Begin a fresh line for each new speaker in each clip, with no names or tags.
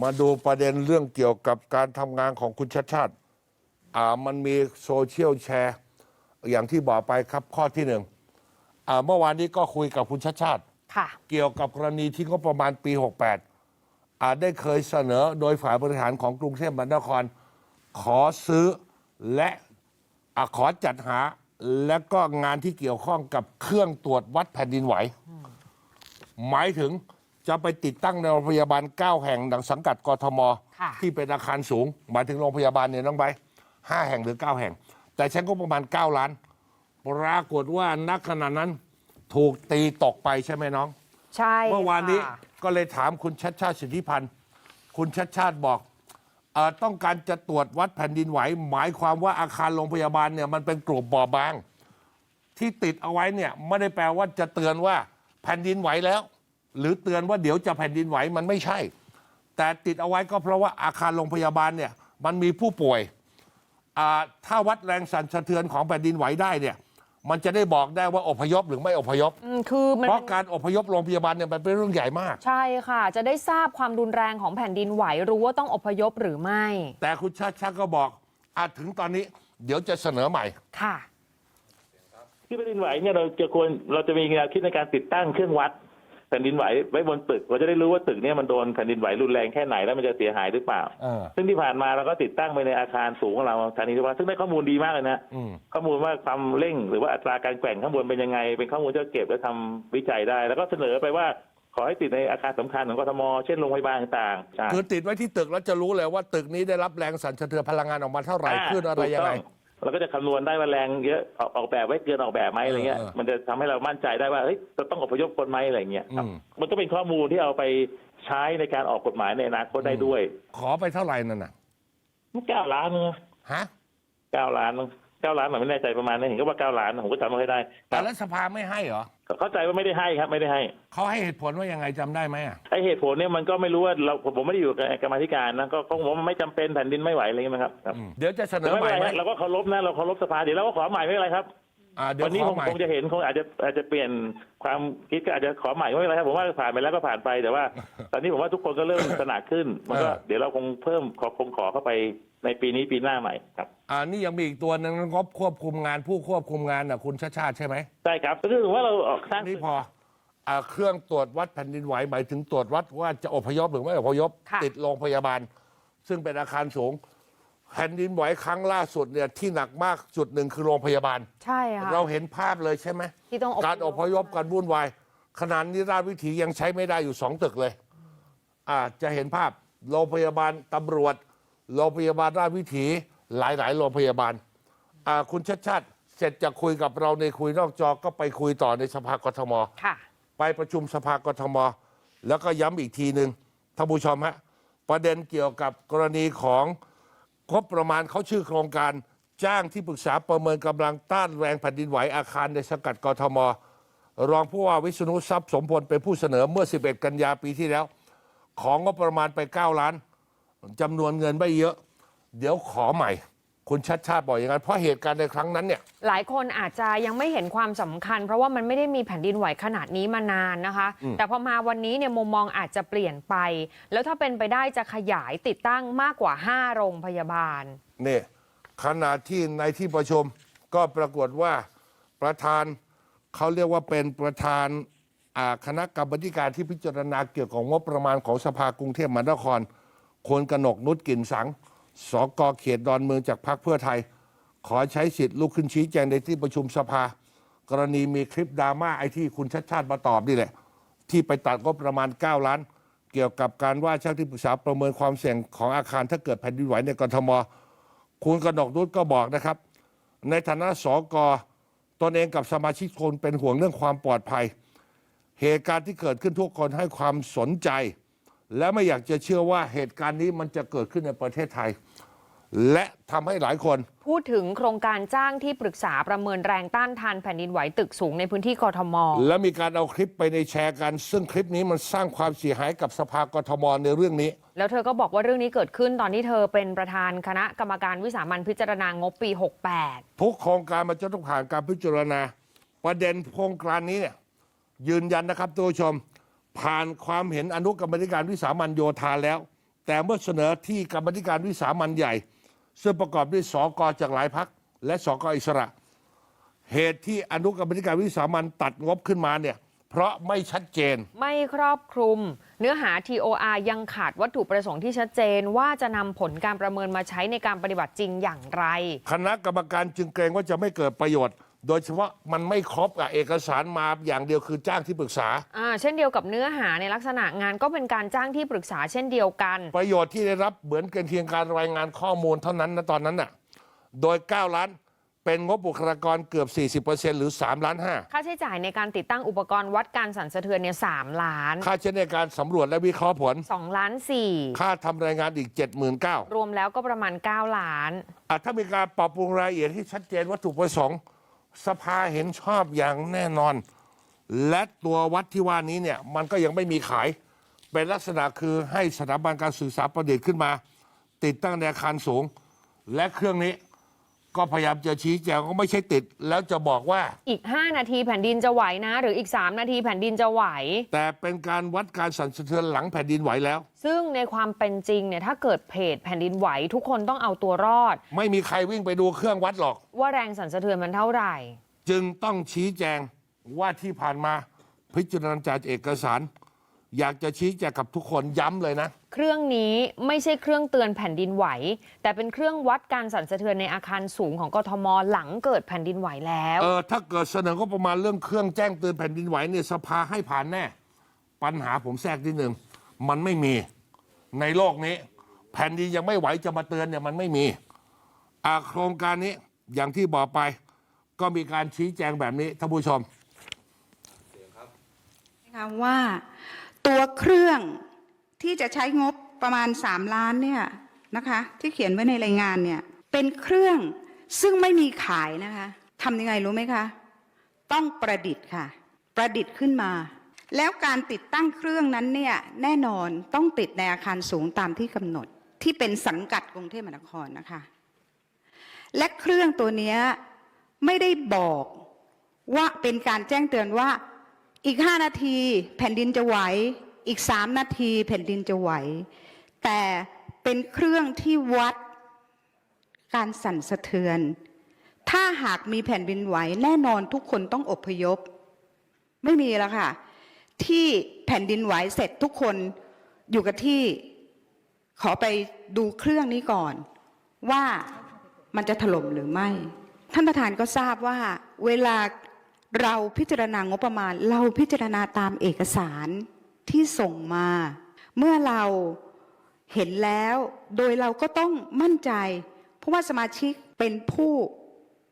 มาดูประเด็นเรื่องเกี่ยวกับการทำงานของคุณชัดชาติอ่ามันมีโซเชียลแชร์ อย่างที่บอกไปครับข้อที่หนึ่งอ่าเมื่อวานนี้ก็คุยกับคุณชัดชาติ
ค่ะ
เกี่ยวกับกรณีที่งบประมาณปี 68 อาจได้เคยเสนอโดยฝ่ายบริหารของกรุงเทพมหานคร ขอซื้อและอะขอจัดหา และก็งานที่เกี่ยวข้องกับเครื่องตรวจวัดแผ่นดินไหว หมายถึง จะไปติดตั้งในโรงพยาบาล 9 แห่งดังสังกัดกทม
ค่ะ
ที่เป็นอาคารสูง หมายถึงโรงพยาบาลเนี่ยน้องใบห้าแห่งหรือ 9 แห่ง แต่ใช้ก็ประมาณ 9 ล้าน ปรากฏว่านักขณะนั้นถูกตีตกไปใช่ไหมน้อง
ใช่
เมื่อวานนี้
ค่ะ
ก็เลยถามคุณชัดชาติสิทธิพันธ์ คุณชัดชาติบอกเออต้องการจะตรวจวัดแผ่นดินไหว หมายความว่าอาคารโรงพยาบาลเนี่ยมันเป็นกลุ่มบอบบาง ที่ติดเอาไว้เนี่ยไม่ได้แปลว่าจะเตือนว่าแผ่นดินไหวแล้ว หรือเตือนว่าเดี๋ยวจะแผ่นดินไหวมันไม่ใช่ แต่ติดเอาไว้ก็เพราะว่าอาคารโรงพยาบาลเนี่ยมันมีผู้ป่วยอ่าถ้าวัดแรงสั่นสะเทือนของแผ่นดินไหวได้เนี่ยมันจะได้บอกได้ว่าอพยพหรือไม่อพยพ
อืมคือมัน
เพราะการอพยพโรงพยาบาลเนี่ยมันเป็นเรื่องใหญ่มาก
ใช่ค่ะ จะได้ทราบความรุนแรงของแผ่นดินไหวรู้ว่าต้องอพยพหรือไม่
แต่คุณชาติชาติก็บอกอาถึงตอนนี้เดี๋ยวจะเสนอใหม่
ค่ะ
ที่แผ่นดินไหวเนี่ยเราจะควรเราจะมีแนวคิดในการติดตั้งเครื่องวัด แผ่นดินไหวไว้บนตึกเราจะได้รู้ว่าตึกเนี่ยมันโดนแผ่นดินไหวรุนแรงแค่ไหนแล้วมันจะเสียหายหรือเปล่า
เออ
ซึ่งที่ผ่านมาเราก็ติดตั้งไปในอาคารสูงของเราสถานีที่ว่าซึ่งได้ข้อมูลดีมากเลยนะ
อืม
ข้อมูลว่าความเร่งหรือว่าอัตราการแกว่งข้างบนเป็นยังไง เป็นข้อมูลที่เราเก็บและทำวิจัยได้ แล้วก็เสนอไปว่าขอให้ติดในอาคารสำคัญของกทมเช่นโรงพยาบาลต่างๆใช่
คือติดไว้ที่ตึกแล้วจะรู้เลยว่าตึกนี้ได้รับแรงสั่นสะเทือนพลังงานออกมาเท่าไหร่ขึ้นอะไรยังไง
ถูกต้ เราก็จะคำนวณได้ว่าแรงเยอะออกออกแบบไว้เกินออกแบบไหมอะไรเงี้ย
เออเออ
มันจะทำให้เรามั่นใจได้ว่าเฮ้ยจะต้องอพยพคนไหมอะไรเงี้ยครับ
อืม
มันก็เป็นข้อมูลที่เอาไปใช้ในการออกกฎหมายในอนาคตได้ด้วย
ขอไปเท่าไหร่นั่นน่ะ
เก้าล้านนึง
ฮะ
เก้าล้านนึงเก้าล้านผมไม่แน่ใจประมาณนี้เห็นก็ว่าเก้าล้านผมก็จำไม่ค่อยได้ค
แต่
รับ
รัฐสภาไม่ให้เหรอ
เข้าใจว่าไม่ได้ให้ครับไม่ได้ให้
เขาให้เหตุผลว่ายังไงจำได้ไหมอะ
ไอเหตุผลเนี่ยมันก็ไม่รู้ว่าเราผมไม่ได้อยู่กับกรรมาธิการนะก็ก็ผมว่ามันไม่จำเป็นแผ่นดินไม่ไหวอะไรเงี้ยนะครับครับ
อืมเดี๋ยวจะเสน
แต่
อ
ไม่
ให
เป็
ม่
นไร
ไหม
ฮะเราก็เคารพนะเราเคารพสภาเดี๋ยวเราก็ขอใหม่ไม่เป็นไรครับ
อ่าเดี๋ยว
วันนี้
ข
ค
องใหม่
คงจะเห็นคงอาจจะอาจจะเปลี่ยนความคิดก็อาจจะขอใหม่ไม่เป็นไรครับผมว่าผ่านไปแล้วก็ผ่านไปแต่ว่า ตอนนี้ผมว่าทุกคนก็เริ่ม ตระหนักขึ้นมันก็
เออ
เดี๋ยวเราคงเพิ่มขอคงขอเข้าไปในปีนี้ปีหน้าใหม่ครับ
อ่านี่ยังมีอีกตัวหนึงงบควบคุมงานผู้ควบคุมงานน่ะคุณชาติชาติใช่ไหม
ใช่ครับก็คือว่าเราออกสร้าง
นี่พออ่าเครื่องตรวจวัดแผ่นดินไหวหมายถึงตรวจวัดว่าจะอพยพหรือไม่อพยพ
ค่ะ
ติดโรงพยาบาล ซึ่งเป็นอาคารสูง แผ่นดินไหวครั้งล่าสุดเนี่ยที่หนักมากจุดหนึ่งคือโรงพยาบาล
ใช่ค่ะ
เราเห็นภาพเลยใช่ไหม
ที่ต้อง
การอพยพการวุ่นวายขนาดนี้ราชวิถียังใช้ไม่ได้อยู่สองตึกเลย อ่าจะเห็นภาพโรงพยาบาลตำรวจโรงพยาบาลราชวิถีหลายๆโรงพยาบาลอ่าคุณชัดชาติเสร็จจากคุยกับเราในคุยนอกจอก็ไปคุยต่อในสภากทม
ค่ะ
ไปประชุมสภากทม แล้วก็ย้ำอีกทีหนึ่งท่านผู้ชมฮะประเด็นเกี่ยวกับกรณีของ งบประมาณเขาชื่อโครงการจ้างที่ปรึกษาประเมินกำลังต้านแรงแผ่นดินไหวอาคารในสังกัดกทม รองผู้ว่าวิษณุทรัพย์สมพลเป็นผู้เสนอเมื่อ 11 กันยาปีที่แล้ว ของงบประมาณไป 9 ล้านจำนวนเงินไม่เยอะ เดี๋ยวขอใหม่ คุณชัดชาติบอกอย่างนั้นเพราะเหตุการณ์ในครั้งนั้นเนี่ย
หลายคนอาจจะยังไม่เห็นความสำคัญ เพราะว่ามันไม่ได้มีแผ่นดินไหวขนาดนี้มานานนะคะ แต่พอมาวันนี้เนี่ยมุมมองอาจจะเปลี่ยนไป แล้วถ้าเป็นไปได้จะขยายติดตั้งมากกว่า 5 โรงพยาบาล
นี่ขณะที่ในที่ประชุมก็ปรากฏว่าประธานเขาเรียกว่าเป็นประธานอ่าคณะกรรมการที่พิจารณาเกี่ยวกับงบประมาณของสภากรุงเทพมหานครควรกนกนุชกลิ่นสัง สกเขตดอนเมืองจากพรรคเพื่อไทย ขอใช้สิทธิ์ลุกขึ้นชี้แจงในที่ประชุมสภา กรณีมีคลิปดราม่าไอ้ที่คุณชัดชาติมาตอบนี่แหละ ที่ไปตัดงบประมาณ 9 ล้าน เกี่ยวกับการว่าเช่าที่ปรึกษาประเมินความเสี่ยงของอาคารถ้าเกิดแผ่นดินไหวในกรทม คุณกนกนุชก็บอกนะครับ ในฐานะสกตนเองกับสมาชิกคนเป็นห่วงเรื่องความปลอดภัย เหตุการณ์ที่เกิดขึ้นทุกคนให้ความสนใจ และไม่อยากจะเชื่อว่าเหตุการณ์นี้มันจะเกิดขึ้นในประเทศไทย และทำให้หลายคน
พูดถึงโครงการจ้างที่ปรึกษาประเมินแรงต้านทานแผ่นดินไหวตึกสูงในพื้นที่กทม
และมีการเอาคลิปไปในแชร์กัน ซึ่งคลิปนี้มันสร้างความเสียหายกับสภากทมในเรื่องนี้
แล้วเธอก็บอกว่าเรื่องนี้เกิดขึ้นตอนที่เธอเป็นประธานคณะกรรมการวิสามัญพิจารณางบปี 68
ทุกโครงการมันจะต้องผ่านการพิจารณา ประเด็นโครงการนี้เนี่ยยืนยันนะครับตัวชม ผ่านความเห็นอนุกรรมธิการวิสามัญโยธาแล้ว แต่เมื่อเสนอที่กรรมาธิการวิสามันใหญ่ ซึ่งประกอบด้วยสกจากหลายพักและสกอิสระ เหตุที่อนุกรรมาธิการวิสามันตัดงบขึ้นมาเนี่ยเพราะไม่ชัดเจน
ไม่ครอบคลุม เนื้อหา TOR ยังขาดวัตถุประสงค์ที่ชัดเจนว่าจะนำผลการประเมินมาใช้ในการปฏิบัติจริงอย่างไร
คณะกรรมการจึงเกรงว่าจะไม่เกิดประโยชน์ โดยเฉพาะมันไม่ครบอะเอกสารมาอย่างเดียวคือจ้างที่ปรึกษา
อ่าเช่นเดียวกับเนื้อหาในลักษณะงานก็เป็นการจ้างที่ปรึกษาเช่นเดียวกัน
ประโยชน์ที่ได้รับเหมือนกันเพียงการรายงานข้อมูลเท่านั้นนะตอนนั้นน่ะโดย 9 ล้านเป็นงบบุคลากรเกือบ 40%หรือ 3 ล้าน
ค่าใช้จ่ายในการติดตั้งอุปกรณ์วัดการสั่นสะเทือนเนี่ยสามล้าน
5ค่าใช้ในการสำรวจและวิเคราะห์ผล
2ล้านสี่
ค่าทำรายงานอีก 79,000
รวมแล้วก็ประมาณ 9 ล้าน
อะถ้ามีการปรับปรุงรายละเอียดที่ชัดเจนวัตถุประสงค์ สภาเห็นชอบอย่างแน่นอน และตัววัดที่ว่านี้เนี่ยมันก็ยังไม่มีขาย เป็นลักษณะคือให้สถาบันการศึกษาประดิษฐ์ขึ้นมา ติดตั้งในอาคารสูง และเครื่องนี้ ก็พยายามจะชี้แจงก็ไม่ใช่ติด แล้วจะบอกว่า
อีก 5 นาทีแผ่นดินจะไหวนะ หรืออีก 3 นาทีแผ่นดินจะไหว
แต่เป็นการวัดการสั่นสะเทือนหลังแผ่นดินไหวแล้ว
ซึ่งในความเป็นจริงเนี่ยถ้าเกิดเพจแผ่นดินไหว ทุกคนต้องเอาตัวรอด
ไม่มีใครวิ่งไปดูเครื่องวัดหรอก
ว่าแรงสั่นสะเทือนมันเท่าไหร่
จึงต้องชี้แจงว่าที่ผ่านมาพิจารณาจากเอกสาร อยากจะชี้แจงกับทุกคนย้ำเลยนะ
เครื่องนี้ไม่ใช่เครื่องเตือนแผ่นดินไหว แต่เป็นเครื่องวัดการสั่นสะเทือนในอาคารสูงของกทมหลังเกิดแผ่นดินไหวแล้ว
เออถ้าเกิดเสนอก็ประมาณเรื่องเครื่องแจ้งเตือนแผ่นดินไหวเนี่ยสภาให้ผ่านแน่ ปัญหาผมแทรกนิดหนึ่งมันไม่มีในโลกนี้ แผ่นดินยังไม่ไหวจะมาเตือนเนี่ยมันไม่มีอาโครงการนี้อย่างที่บอกไป ก็มีการชี้แจงแบบนี้ท่านผู้ชม
นะคะว่า ตัวเครื่องที่จะใช้งบประมาณ 3 ล้านเนี่ยนะคะที่เขียนไว้ในรายงานเนี่ยเป็นเครื่องซึ่งไม่มีขายนะคะทำยังไงรู้ไหมคะ ต้องประดิษฐ์ค่ะ ประดิษฐ์ขึ้นมา แล้วการติดตั้งเครื่องนั้นเนี่ยแน่นอนต้องติดในอาคารสูงตามที่กำหนดที่เป็นสังกัดกรุงเทพมหานครนะคะ และเครื่องตัวนี้ไม่ได้บอกว่าเป็นการแจ้งเตือนว่า อีก5นาทีแผ่นดินจะไหว อีก3นาทีแผ่นดินจะไหว แต่เป็นเครื่องที่วัดการสั่นสะเทือน ถ้าหากมีแผ่นดินไหวแน่นอนทุกคนต้องอพยพ ไม่มีแล้วค่ะ ที่แผ่นดินไหวเสร็จทุกคนอยู่กับที่ ขอไปดูเครื่องนี้ก่อน ว่ามันจะถล่มหรือไม่ ท่านประธานก็ทราบว่าเวลา เราพิจารณางบประมาณ เราพิจารณาตามเอกสารที่ส่งมา เมื่อเราเห็นแล้วโดยเราก็ต้องมั่นใจ เพราะว่าสมาชิกเป็นผู้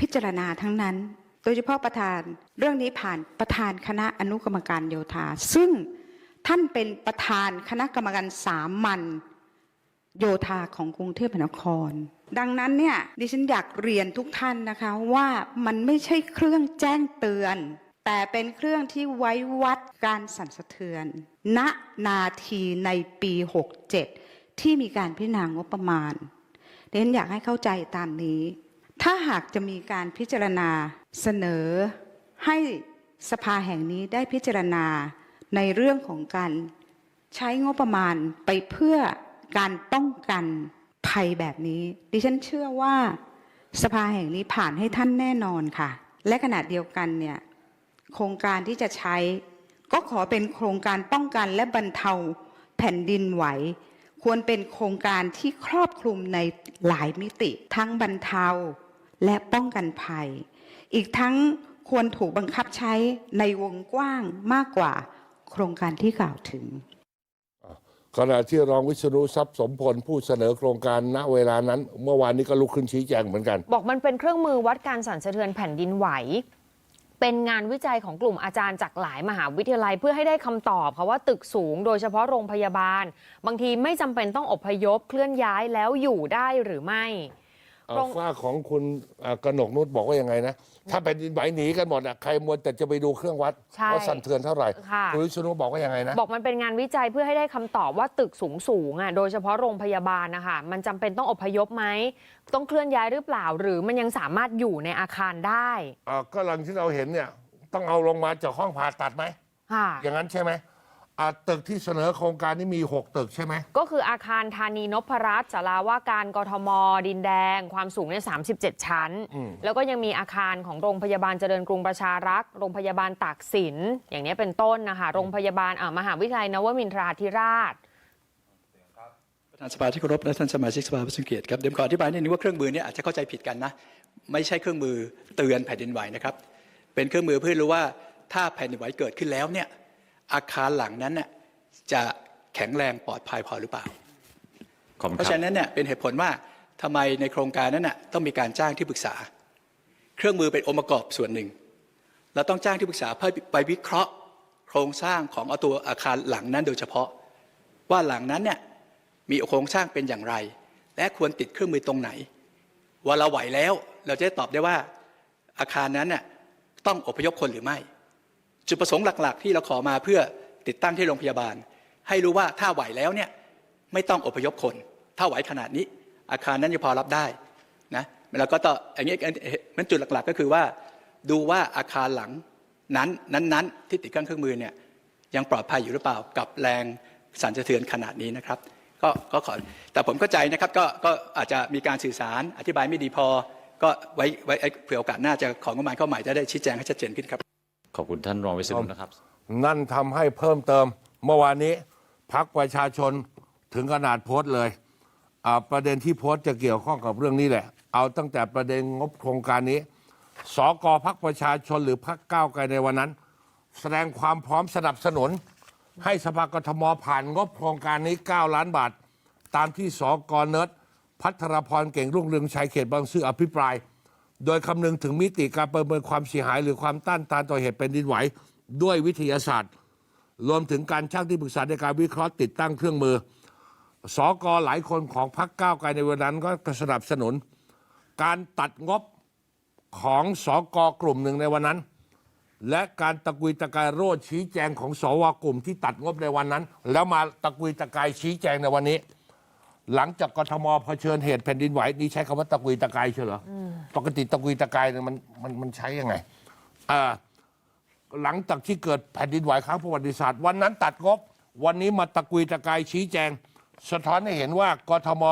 พิจารณาทั้งนั้น โดยเฉพาะประธานเรื่องนี้ผ่านประธานคณะอนุกรรมการโยธา ซึ่งท่านเป็นประธานคณะกรรมการสามัญโยธาของกรุงเทพมหานคร ดังนั้นเนี่ยดิฉันอยากเรียนทุกท่านนะคะว่ามันไม่ใช่เครื่องแจ้งเตือน แต่เป็นเครื่องที่ไว้วัดการสั่นสะเทือน ณนาทีในปี 67 ที่มีการพิจารณางบประมาณดิฉันอยากให้เข้าใจตามนี้ ถ้าหากจะมีการพิจารณาเสนอ ให้สภาแห่งนี้ได้พิจารณาในเรื่องของการใช้งบประมาณไปเพื่อการป้องกัน ภัยแบบนี้ ดิฉันเชื่อว่าสภาแห่งนี้ผ่านให้ท่านแน่นอนค่ะ และขณะเดียวกันเนี่ยโครงการที่จะใช้ ก็ขอเป็นโครงการป้องกันและบรรเทาแผ่นดินไหว ควรเป็นโครงการที่ครอบคลุมในหลายมิติ ทั้งบรรเทาและป้องกันภัย อีกทั้งควรถูกบังคับใช้ในวงกว้างมากกว่าโครงการที่กล่าวถึง
ขณะที่รองวิษณุทรัพย์สมพลผู้เสนอโครงการณเวลานั้น เมื่อวานนี้ก็ลุกขึ้นชี้แจงเหมือนกัน
บอกมันเป็นเครื่องมือวัดการสั่นสะเทือนแผ่นดินไหว เป็นงานวิจัยของกลุ่มอาจารย์จากหลายมหาวิทยาลัยเพื่อให้ได้คำตอบค่ะว่าตึกสูงโดยเฉพาะโรงพยาบาล บางทีไม่จำเป็นต้องอพยพเคลื่อนย้ายแล้วอยู่ได้หรือไม่
เอ่อ
ตรง
ฝ้าของคุณอ่ากนกนุชบอกว่ายังไงนะ ถ้าแผ่นดินไหวหนีกันหมดอะใครมัวแต่จะไปดูเครื่องวัด
ใช่
ว่าสั่นเทือนเท่าไหร่
ค่ะ
ณวิษณุบอกว่ายังไงนะ
บอกมันเป็นงานวิจัยเพื่อให้ได้คำตอบว่าตึกสูงสูงๆอะโดยเฉพาะโรงพยาบาลนะคะมันจำเป็นต้องอพยพไหม ต้องเคลื่อนย้ายหรือเปล่า หรือมันยังสามารถอยู่ในอาคารได้
อ่าก็หลังที่เราเห็นเนี่ย ต้องเอาลงมาจากห้องผ่าตัดไหม
ค่ะ
อย่างนั้นใช่ไหม อ่าตึกที่เสนอโครงการนี้มี 6 ตึกใช่ไหม
ก็คืออาคารธานีนพรัตน์สาราว่าการกทม ดินแดง ความสูงเนี่ย37 ชั้นแล้วก็ยังมีอาคารของโรงพยาบาลเจริญกรุงประชารักษ์ โรงพยาบาลตากสิน อย่างนี้เป็นต้นนะคะ โรงพยาบาลอ่ามหาวิทยาลัยนวมินทราธิราช
ประธานสภาที่เคารพและท่านสมาชิกสภาผู้ทรงเกียรติครับเดี๋ยวขออธิบายนิดนึงว่าเครื่องมือเนี่ยอาจจะเข้าใจผิดกันนะ ไม่ใช่เครื่องมือเตือนแผ่นดินไหวนะครับ เป็นเครื่องมือเพื่อรู้ว่าถ้าแผ่นดินไหวเกิดขึ้นแล้วเนี่ย อาคารหลังนั้นน่ะจะแข็งแรงปลอดภัยพอหรือเปล่า
ขอบคุณ
เพราะ
ครั
ฉะ
บ
นั้นเนี่ยเป็นเหตุผลว่าทำไมในโครงการนั้นน่ะต้องมีการจ้างที่ปรึกษา เครื่องมือเป็นองค์ประกอบส่วนหนึ่ง เราต้องจ้างที่ปรึกษาเพื่อไปวิเคราะห์โครงสร้างของเอาตัวอาคารหลังนั้นโดยเฉพาะ ว่าหลังนั้นเนี่ยมีโครงสร้างเป็นอย่างไร และควรติดเครื่องมือตรงไหน ว่าเราไหวแล้วเราจะได้ตอบได้ว่าอาคารนั้นน่ะต้องอพยพคนหรือไม่ จุดประสงค์หลัก ๆ ที่เราขอมาเพื่อติดตั้งที่โรงพยาบาล ให้รู้ว่าถ้าไหวแล้วเนี่ยไม่ต้องอพยพคน ถ้าไหวขนาดนี้ อาคารนั้นยังพอรับได้นะแล้วก็ต่ออย่างนี้มันจุดหลัก ๆ ก็คือว่า ดูว่าอาคารหลังนั้นนั้นๆที่ติดเครื่องมือเนี่ยยังปลอดภัยอยู่หรือเปล่ากับแรงสั่นสะเทือนขนาดนี้นะครับ ก็ก็ขอแต่ผมเข้าใจนะครับก็ก็อาจจะมีการสื่อสารอธิบายไม่ดีพอ ก็ไว้ไว้เผื่อโอกาสหน้าจะของงบประมาณเข้าใหม่จะได้ชี้แจงให้ชัดเจนขึ้นครับ
ขอบคุณท่านรองวิศนุนะครับ
นั่นทำให้เพิ่มเติม เมื่อวานนี้พักประชาชนถึงขนาดโพสต์เลยอ่าประเด็นที่โพสต์จะเกี่ยวข้องกับเรื่องนี้แหละ เอาตั้งแต่ประเด็นงบโครงการนี้ สกพักประชาชนหรือพักก้าวไกลในวันนั้น แสดงความพร้อมสนับสนุน ให้สภากทมผ่านงบโครงการนี้ 9 ล้านบาท ตามที่สกเนิร์ดพัทรพรเก่งรุ่งเรืองชัยเขตบางซื่ออภิปราย โดยคำนึงถึงมิติการประเมินความเสียหาย หรือความต้านทานต่อเหตุเป็นดินไหว ด้วยวิทยาศาสตร์ รวมถึงการช่างที่ปรึกษาในการวิเคราะห์ติดตั้งเครื่องมือสกหลายคนของพรรคก้าวไกลในวันนั้นก็สนับสนุน การตัดงบของสกกลุ่มหนึ่งในวันนั้น และการตะกุยตะกายโรดชี้แจงของสวกลุ่มที่ตัดงบในวันนั้น แล้วมาตะกุยตะกายชี้แจงในวันนี้ หลังจากกทมเผชิญเหตุแผ่นดินไหวนี่ใช้คำว่าตะกุยตะกายเชียวเหรออปกติตะกุยตะกายเนี่ยมันมันมันใช้ยังไงอ่าหลังจากที่เกิดแผ่นดินไหวครั้งประวัติศาสตร์ วันนั้นตัดงบ วันนี้มาตะกุยตะกายชี้แจง สะท้อนให้เห็นว่ากทม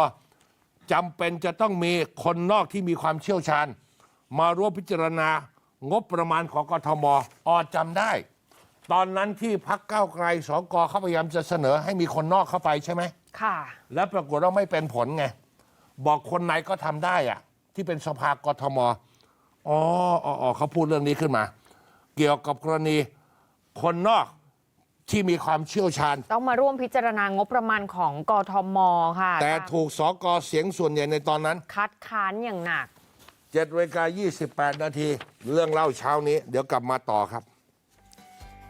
จำเป็นจะต้องมีคนนอกที่มีความเชี่ยวชาญ มาร่วมพิจารณางบประมาณของกทมออจำได้ ตอนนั้นที่พักเก้าวไกลสกเขาพยายามจะเสนอให้มีคนนอกเข้าไปใช่ไหม
ค่ะ
แล้วปรากฏว่าไม่เป็นผลไง บอกคนไหนก็ทำได้อะที่เป็นสภากทมอ๋ออ๋ออ๋อเขาพูดเรื่องนี้ขึ้นมา เกี่ยวกับกรณีคนนอกที่มีความเชี่ยวชาญ
ต้องมาร่วมพิจารณางบประมาณของกทมค่ะ
แต่ถูกสกเสียงส่วนใหญ่ในตอนนั้น
คัดค้านอย่างหนัก
7เวลา28 นาที เรื่องเล่าเช้านี้ เดี๋ยวกลับมาต่อครับ